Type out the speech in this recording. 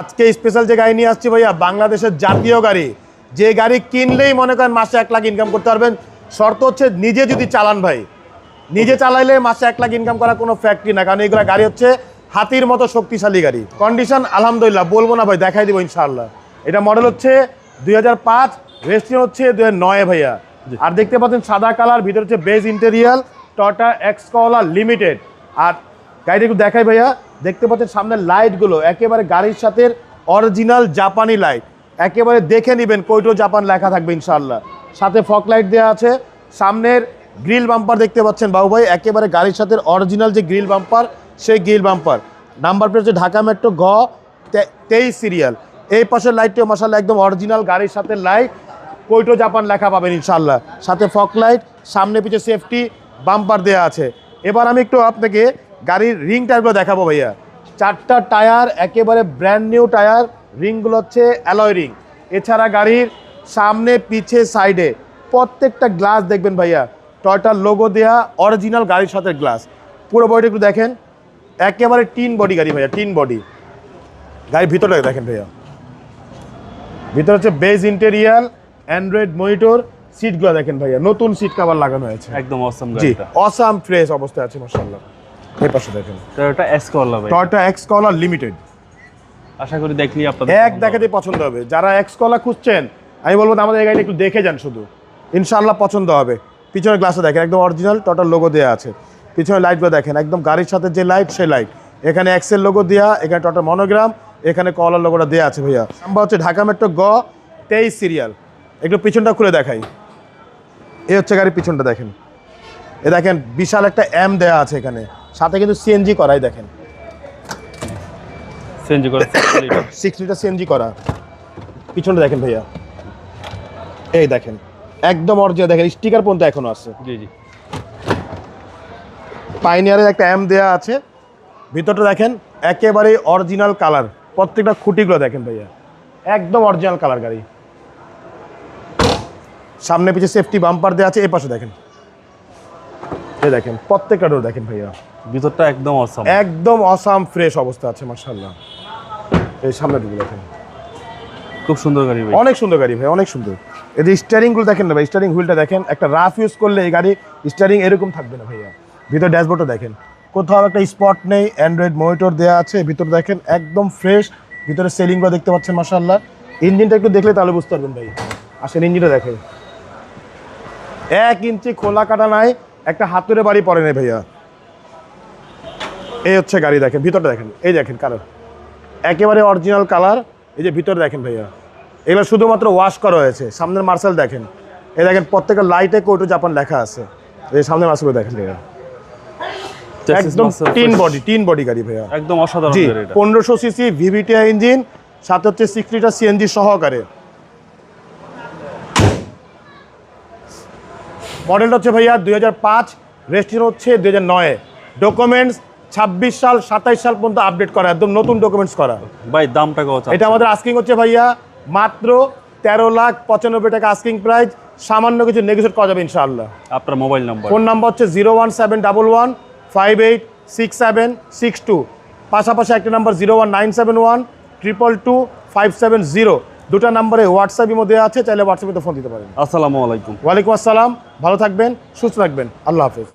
আজকে স্পেশাল যে গাড়ি নিয়ে আসছি ভাইয়া বাংলাদেশের জাতীয় গাড়ি। যে গাড়ি কিনলেই মনে করেন মাসে এক লাখ ইনকাম করতে পারবেন। শর্ত হচ্ছে নিজে যদি চালান ভাই নিজে চালাইলে মাসে এক লাখ ইনকাম করা কোনো ফ্যাক্টরি না কারণ এইগুলো গাড়ি হচ্ছে হাতির মতো শক্তিশালী গাড়ি। কন্ডিশন আলহামদুলিল্লাহ বলব না ভাই দেখাই দিব ইনশাআল্লাহ। এটা মডেল হচ্ছে দুই হাজার পাঁচ রেস্টিন হচ্ছে দুই হাজার নয় ভাইয়া। আর দেখতে পাচ্ছেন সাদা কালার ভিতরে হচ্ছে বেজ ইন্টেরিয়াল টটা এক্সকলা লিমিটেড আর গাড়িটা একটু দেখাই ভাইয়া দেখতে পাচ্ছেন সামনের লাইটগুলো একেবারে গাড়ির সাথে অরিজিনাল জাপানি লাইট একেবারে দেখে নেবেন কৈটো জাপান লেখা থাকবে ইনশাল্লাহ সাথে ফক লাইট দেওয়া আছে। সামনের গ্রিল বাম্পার দেখতে পাচ্ছেন বাবু ভাই, একেবারে গাড়ির সাথে অরিজিনাল যে গ্রিল বাম্পার সেই গ্রিল বাম্পার নাম্বার প্লেট হচ্ছে ঢাকা মেট্রো তে- তেইশ সিরিয়াল এই পাশের লাইটটিও মশাল্লাহ একদম অরিজিনাল গাড়ির সাথে লাইট কৈটো জাপান লেখা পাবেন ইনশাল্লাহ সাথে ফক লাইট সামনে পিছে সেফটি বাম্পার দেওয়া আছে। এবার আমি একটু আপনাকে গাড়ির রিং টায়ারগুলো দেখাবো ভাইয়া। চারটা টায়ার একেবারে ব্র্যান্ড নিউ টায়ার রিংগুলো হচ্ছে অ্যালয় রিং এছাড়া গাড়ির সামনে পিছে সাইডে প্রত্যেকটা গ্লাস দেখবেন ভাইয়া। টয়টার লোগো দেয়া অরিজিনাল গাড়ির সাথে গ্লাস পুরো বডিটা একটু দেখেন। একেবারে টিন বডি গাড়ি ভাইয়া টিন বডি গাড়ির ভিতরটা দেখেন ভাইয়া। ভিতরে হচ্ছে বেজ ইন্টেরিয়াল অ্যান্ড্রয়েড মনিটর সিটগুলো দেখেন ভাইয়া। নতুন সিট কভার লাগানো হয়েছে। একদম অসম জি অসাম ফ্রেশ অবস্থায় আছে মাশাআল্লাহ। এই পাশে দেখেন। তো এটা এস করলা ভাই। টয়টা এক্স কলার লিমিটেড আশা করি দেখলি আপনাদের এক দেখাতে পছন্দ হবে। যারা এক্স কলা খুঁজছেন আমি বলব আমাদের এই গাড়িটা একটু দেখে যান শুধু। ইনশাআল্লাহ পছন্দ হবে। পিছনের গ্লাসে দেখেন একদম অরিজিনাল টোটাল লোগো দেওয়া আছে। পিছনের লাইটগুলো দেখেন একদম গাড়ির সাথে যে লাইট সেই লাইট এখানে এক্সেল লোগো দেওয়া এখানে টোটাল মনোগ্রাম এখানে কলার লোগোটা দেওয়া আছে ভাইয়া। নাম্বার হচ্ছে ঢাকা মেট্রো গ তেইশ সিরিয়াল একটু পিছনটা খুলে দেখাই। এই হচ্ছে গাড়ির পিছনটা দেখেন। এ দেখেন বিশাল একটা এম দেওয়া আছে এখানে। সাথে কিন্তু সিএনজি করাই দেখেন। চেঞ্জ করে সিক্স লিটার সিএনজি করা। পিছনটা দেখেন ভাইয়া। এই দেখেন একদম অরিজিনাল দেখেন স্টিকার পর্যন্ত এখনও আছে। জি জি। পাইনিয়ারের একটা এম দেয়া আছে। ভিতরটা দেখেন একেবারে অরিজিনাল কালার প্রত্যেকটা খুঁটিগুলো দেখেন ভাইয়া। একদম অরিজিনাল কালার গাড়ি। সামনে পিছে সেফটি বাম্পার দেওয়া আছে এই পাশে দেখেন। এই দেখেন প্রত্যেকটা ডোর দেখেন ভাইয়া। ভিতরটা একদম অসম একদম অসাম ফ্রেশ অবস্থা আছে মার্শাল্লাহ এই সামনে দিকে দেখেন। খুব সুন্দর গাড়ি ভাই। অনেক সুন্দর গাড়ি ভাই অনেক সুন্দর। এই যে স্টিয়ারিংগুলো দেখেন না ভাই স্টিয়ারিং হুইলটা দেখেন একটা রাফ ইউজ করলে এই গাড়ি স্টিয়ারিং এরকম থাকবে না ভাইয়া। ভিতর ড্যাশবোর্ডটা দেখেন। কোথাও একটা স্পট নেই অ্যান্ড্রয়েড মনিটর দেওয়া আছে ভিতরে দেখেন একদম ফ্রেশ ভিতরে সেলিংগুলো দেখতে পাচ্ছেন মার্শাল্লাহ ইঞ্জিনটা একটু দেখলে তাহলে বুঝতে পারবেন ভাই। আসেন ইঞ্জিনটা দেখেন। এক ইঞ্চি খোলা কাটা নাই একটা হাতুড়ে বাড়ি পড়ে নেই ভাইয়া। এই হচ্ছে গাড়ি দেখেন ভিতরটা দেখেন এই দেখেন কালার একেবারে অরিজিনাল কালার এই যে ভিতরে দেখেন ভাইয়া। এগুলো শুধুমাত্র ওয়াশ করা হয়েছে সামনের মার্শাল দেখেন। এই দেখেন প্রত্যেকটা লাইটে কোটো জাপান লেখা আছে। এই সামনের মার্শাল দেখেন ভাইয়া। একদম টিন বডি টিন বডি গাড়ি ভাইয়া। একদম অসাধারণ পনেরোশো সিসি ভিভিটিআই ইঞ্জিন সাথে হচ্ছে সিক্স লিটার সিএনজি সহকারে। মডেলটা হচ্ছে ভাইয়া দুই হাজার পাঁচ রেজিস্ট্রেশন হচ্ছে দুই হাজার নয়। ডকুমেন্টস ছাব্বিশ সাল সাতাইশ সাল পর্যন্ত আপডেট করা একদম নতুন ডকুমেন্টস করা। ভাই দামটা কত এটা আমাদের আস্কিং হচ্ছে ভাইয়া মাত্র তেরো লাখ পঁচানব্বই টাকা আস্কিং প্রাইস সামান্য কিছু নেগোসিয়েট করা যাবে ইনশাআল্লাহ। আপনার মোবাইল নাম্বার ফোন নাম্বার হচ্ছে zero one seven double one five eight six seven six two. পাশাপাশি একটা number zero one nine seven one triple two five seven zero. দুটা নাম্বারে হোয়াটসঅ্যাপের মধ্যে আছে চাইলে হোয়াটসঅ্যাপে তো ফোন দিতে পারেন। আসসালামু আলাইকুম। ওয়ালাইকুম আসসালাম ভালো থাকবেন সুস্থ থাকবেন আল্লাহ হাফেজ।